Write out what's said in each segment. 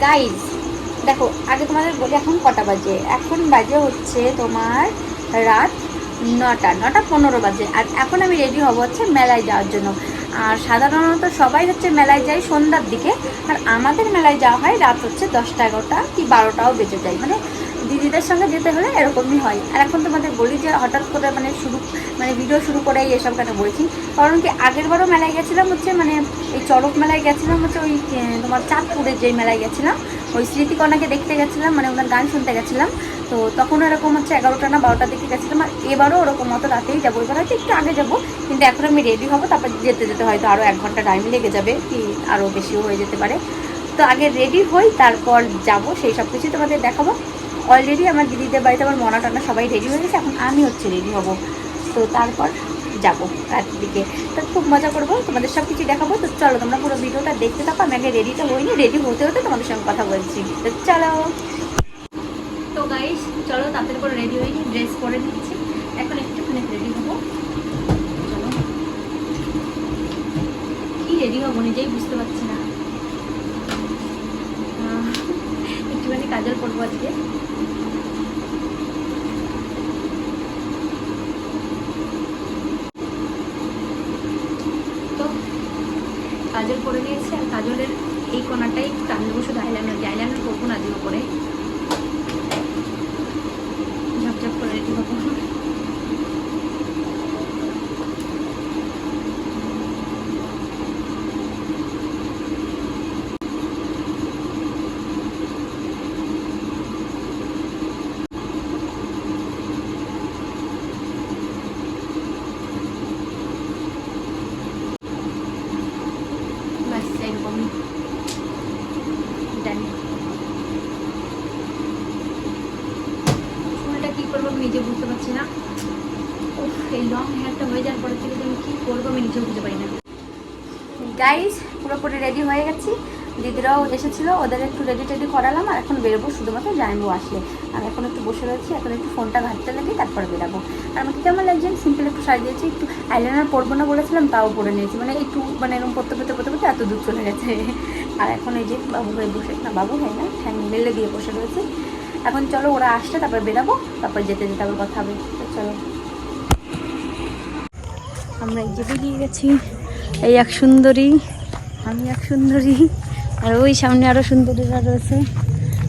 Guys দেখো, আগে তোমাদের বলি এখন কটা বাজে? এখন বাজে হচ্ছে তোমার রাত নটা নটা পনেরো বাজে। আর এখন আমি রেডি হব হচ্ছে মেলায় যাওয়ার জন্য। আর সাধারণত সবাই হচ্ছে মেলায় যায় সন্ধ্যার দিকে। আর আমাদের মেলায় যাওয়া হয় রাত হচ্ছে দশটা, এগারোটা কি বারোটাও বেজে যায়। মানে দিদিদের সঙ্গে যেতে হলে এরকমই হয়। আর এখন তোমাদের বলি যে হঠাৎ করে মানে শুরু মানে ভিডিও শুরু করেই এসব কেন বলছি। কারণ কি আগের বারও মেলায় গেছিলাম হচ্ছে মানে এই চড়ক মেলায় গেছিলাম হচ্ছে ওই তোমার চাঁদপুরের যেই মেলায় গেছিলাম, ওই স্মৃতিকণাকে দেখতে গেছিলাম মানে ওনার গান শুনতে গেছিলাম। তো তখন এরকম হচ্ছে এগারোটা না বারোটার দিকে গেছিলাম, আর এবারও ওরকম মতো রাতেই যাব। এবার হয়তো একটু আগে যাব, কিন্তু এখন আমি রেডি হব, তারপর যেতে যেতে হয়তো আরও এক ঘণ্টা টাইম লেগে যাবে, কি আরও বেশিও হয়ে যেতে পারে। তো আগে রেডি হই, তারপর যাব, সেই সব কিছুই তোমাদের দেখাবো। অলরেডি আমার দিদিদের বাড়িতে আমার মনা টানা সবাই রেডি হয়ে গেছে, এখন আমি হচ্ছে রেডি হব। তো তারপর যাব রাতের দিকে তো খুব মজা করব, তোমাদের সব কিছু দেখাবো। তো চলো, তোমরা পুরো ভিডিওটা দেখতে থাকো। আমি আগে রেডি তো হইনি রেডি হতে হতে তোমাদের সঙ্গে কথা বলছি। তো চলো। তো গাইস চলো, তাড়াতাড়ি করে রেডি হয়ে ড্রেস পরে নিচ্ছি। এখন একটুখানি রেডি হব। চলো। কি রেডি হব নিজেই বুঝতে পারছি না। একটুখানি কাজল করব আজকে তো কাজল করে নিয়েছি আর কাজলের এই কোনাটাই টান দেবো, শুধু আইলাইনার দিয়ে আইলাইনার করব না, দিয়ে ওপরে ঝাপঝাপ করে রেডি হব ব্যাস এরকমই ডান চুলটা কী করব আমি নিজে বুঝতে পারছি না। উফ, এই লং হেয়ারটা হয়ে যাওয়ার পরের থেকে আমি কী করব আমি নিজেও বুঝতে পারি না। গাইজ পুরোপুরি রেডি হয়ে গেছি। দিদিরাও এসেছিল, ওদের একটু রেডি টেডি করালাম, আর এখন বেরোবো, শুধুমাত্র জানব আসলে। আর এখন একটু বসে রয়েছি, এখন একটু ফোনটা ঘাটতে লাগি তারপরে বেরাবো। আর আমাকে কেমন লাগছে? সিম্পল একটু সাজিয়েছি একটু আইলাইনার পরবো না বলেছিলাম, তাও পরে নিয়েছি। মানে একটু মানে এরকম পড়তে পড়তে পড়তে পড়তে এত দূর চলে গেছে। আর এখন এই যে বাবু হয়ে বসে, না বাবু হয় না, ঠ্যাং মেলে দিয়ে বসে রয়েছে। এখন চলো ওরা আসছে, তারপর বেরাবো, তারপর যেতে যেতে আবার কথা হবে। চলো। আমরা এই যে বেরিয়ে গেছি, এই এক সুন্দরী, আমি এক সুন্দরী। আর ওই সামনে আরও সুন্দরীরা রয়েছে।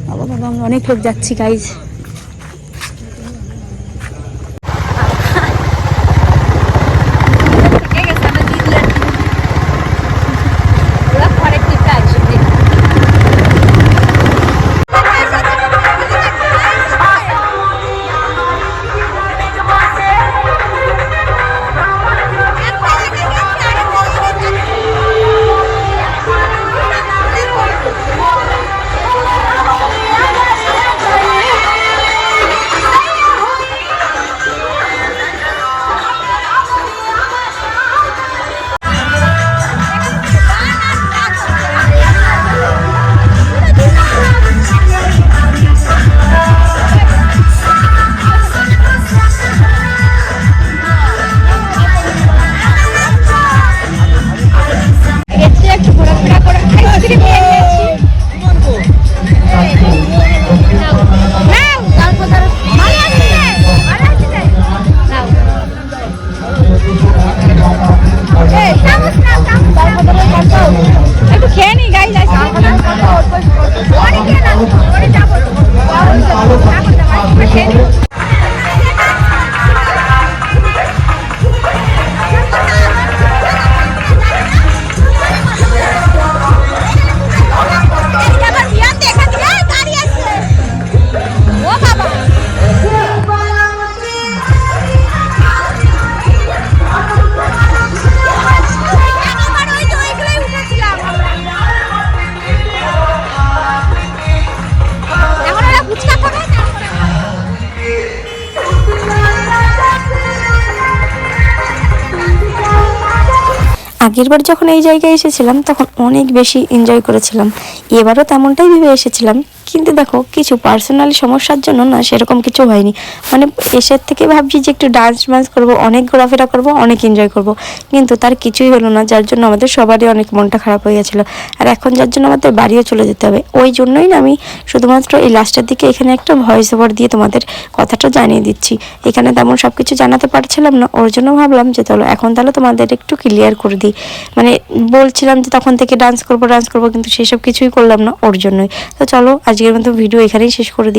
বাবা আমরা অনেক লোক যাচ্ছি গাইজ আগেরবার যখন এই জায়গায় এসেছিলাম তখন অনেক বেশি এনজয় করেছিলাম। এবারও তেমনটাই ভেবে এসেছিলাম কিন্তু দেখো, কিছু পার্সোনালি সমস্যার জন্য না সেরকম কিছু হয়নি। মানে এসের থেকে ভাবছি যে একটু ডান্স মান্স করব, অনেক ঘোরাফেরা করব, অনেক এনজয় করব। কিন্তু তার কিছুই হলো না, যার জন্য আমাদের সবারই অনেক মনটা খারাপ হয়ে গেছিল। আর এখন যার জন্য আমাদের বাড়িও চলে যেতে হবে। ওই জন্যই না আমি শুধুমাত্র এই লাস্টের দিকে এখানে একটা ভয়েস ওভার দিয়ে তোমাদের কথাটা জানিয়ে দিচ্ছি। এখানে তেমন সব কিছু জানাতে পারছিলাম না, ওর জন্য ভাবলাম যে চলো, এখন তাহলে তোমাদের একটু ক্লিয়ার করে দিই। মানে বলছিলাম যে তখন থেকে ডান্স করব ডান্স করব, কিন্তু সেসব কিছুই করলাম না ওর জন্যই। তো চলো আজকের মতো ভিডিও এখানেই শেষ করে দিই।